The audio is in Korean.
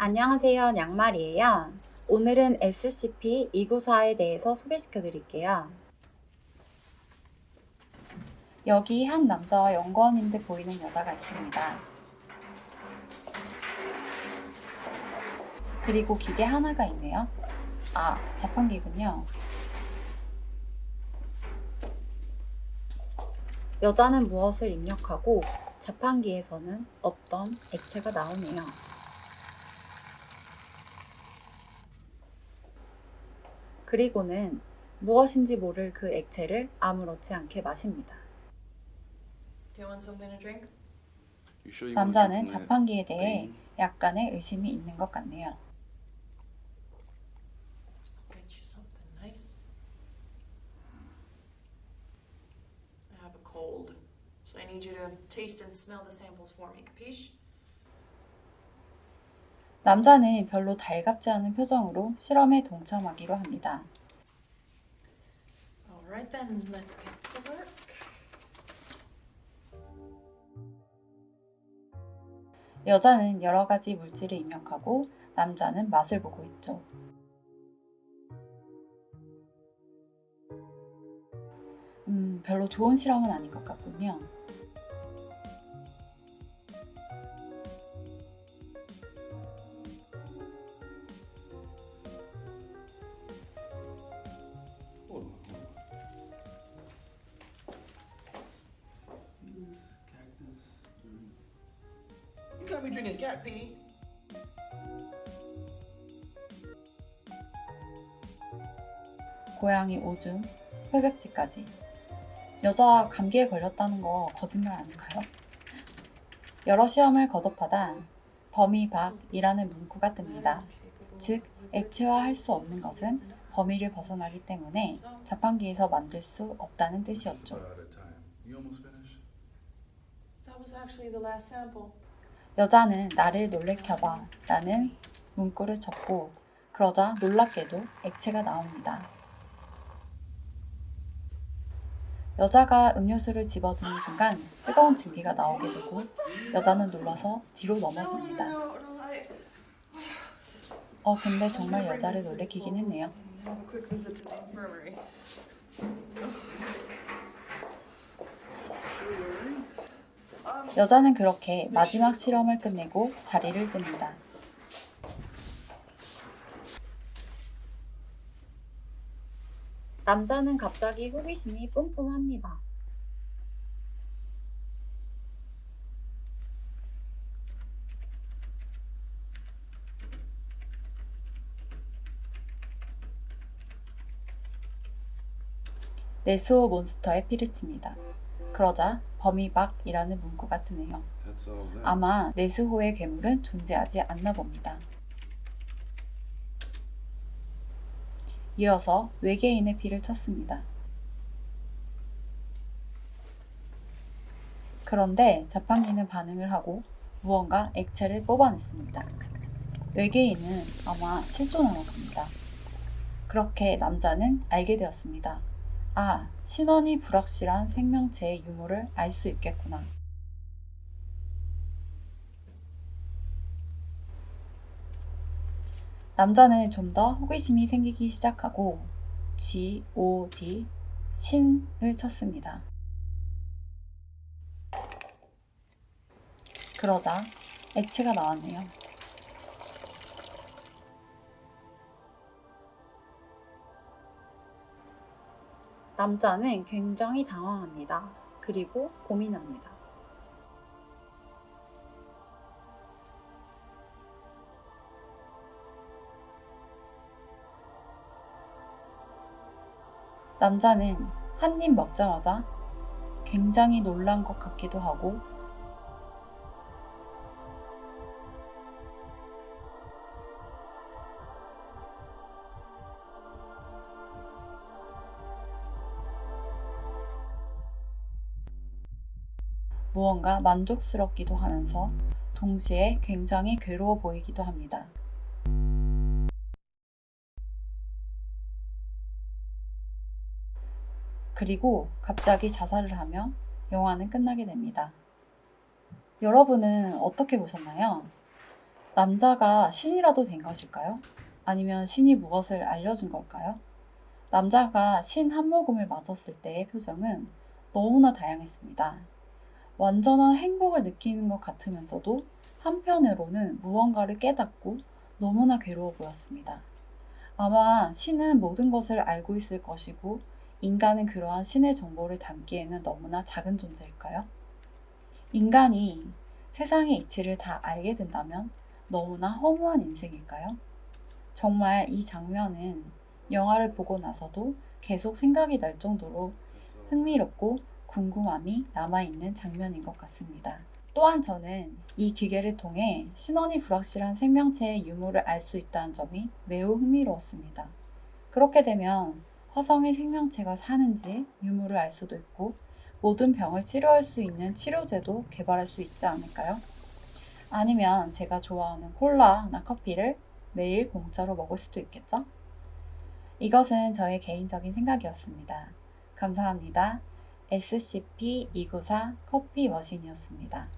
안녕하세요. 양말이에요. 오늘은 SCP-294에 대해서 소개시켜 드릴게요. 여기 한 남자와 연구원인 듯 보이는 여자가 있습니다. 그리고 기계 하나가 있네요. 아, 자판기군요. 여자는 무엇을 입력하고 자판기에서는 어떤 액체가 나오네요. 그리고는 무엇인지 모를 그 액체를 아무렇지 않게 마십니다. Do you want something to drink? You sure you want to 남자는 자판기에 대해 thing? 약간의 의심이 있는 것 같네요. Get you something I need you to taste and smell the samples for me, capiche? 남자는 별로 달갑지 않은 표정으로 실험에 동참하기로 합니다. Alright then, let's get to work. 여자는 여러 가지 물질을 입력하고 남자는 맛을 보고 있죠. 음, 별로 좋은 실험은 아닌 것 같군요. Got me drinking cat pee. 고양이 오줌, 혈백지까지. 여자 감기에 걸렸다는 거 거짓말 아닌가요? 여러 시험을 거듭하다 범위박이라는 문구가 뜹니다. 즉, 액체화할 수 없는 것은 범위를 벗어나기 때문에 자판기에서 만들 수 없다는 뜻이었죠. 여자는 나를 놀래켜봐 라는 문구를 쳤고 그러자 놀랍게도 액체가 나옵니다. 여자가 음료수를 집어드는 순간 뜨거운 증기가 나오게 되고 여자는 놀라서 뒤로 넘어집니다. 어 근데 정말 여자를 놀래키긴 했네요. 여자는 그렇게 마지막 실험을 끝내고 자리를 뜹니다. 남자는 갑자기 호기심이 뿜뿜합니다. 네스호 몬스터에 피를 칩니다. 그러자 범위박이라는 문구가 뜨네요. 아마 네스호의 괴물은 존재하지 않나 봅니다. 이어서 외계인의 피를 쳤습니다. 그런데 자판기는 반응을 하고 무언가 액체를 뽑아냈습니다. 외계인은 아마 실존하나 봅니다. 그렇게 남자는 알게 되었습니다. 아, 신원이 불확실한 생명체의 유무를 알 수 있겠구나. 남자는 좀 더 호기심이 생기기 시작하고 G, O, D, 신을 쳤습니다. 그러자 액체가 나왔네요. 남자는 굉장히 당황합니다. 그리고 고민합니다. 남자는 한 입 먹자마자 굉장히 놀란 것 같기도 하고 무언가 만족스럽기도 하면서 동시에 굉장히 괴로워 보이기도 합니다. 그리고 갑자기 자살을 하며 영화는 끝나게 됩니다. 여러분은 어떻게 보셨나요? 남자가 신이라도 된 것일까요? 아니면 신이 무엇을 알려준 걸까요? 남자가 신 한 모금을 맞았을 때의 표정은 너무나 다양했습니다. 완전한 행복을 느끼는 것 같으면서도 한편으로는 무언가를 깨닫고 너무나 괴로워 보였습니다. 아마 신은 모든 것을 알고 있을 것이고 인간은 그러한 신의 정보를 담기에는 너무나 작은 존재일까요? 인간이 세상의 이치를 다 알게 된다면 너무나 허무한 인생일까요? 정말 이 장면은 영화를 보고 나서도 계속 생각이 날 정도로 흥미롭고 궁금함이 남아있는 장면인 것 같습니다. 또한 저는 이 기계를 통해 신원이 불확실한 생명체의 유무를 알 수 있다는 점이 매우 흥미로웠습니다. 그렇게 되면 화성의 생명체가 사는지 유무를 알 수도 있고 모든 병을 치료할 수 있는 치료제도 개발할 수 있지 않을까요? 아니면 제가 좋아하는 콜라나 커피를 매일 공짜로 먹을 수도 있겠죠? 이것은 저의 개인적인 생각이었습니다. 감사합니다. SCP-294 커피 머신이었습니다.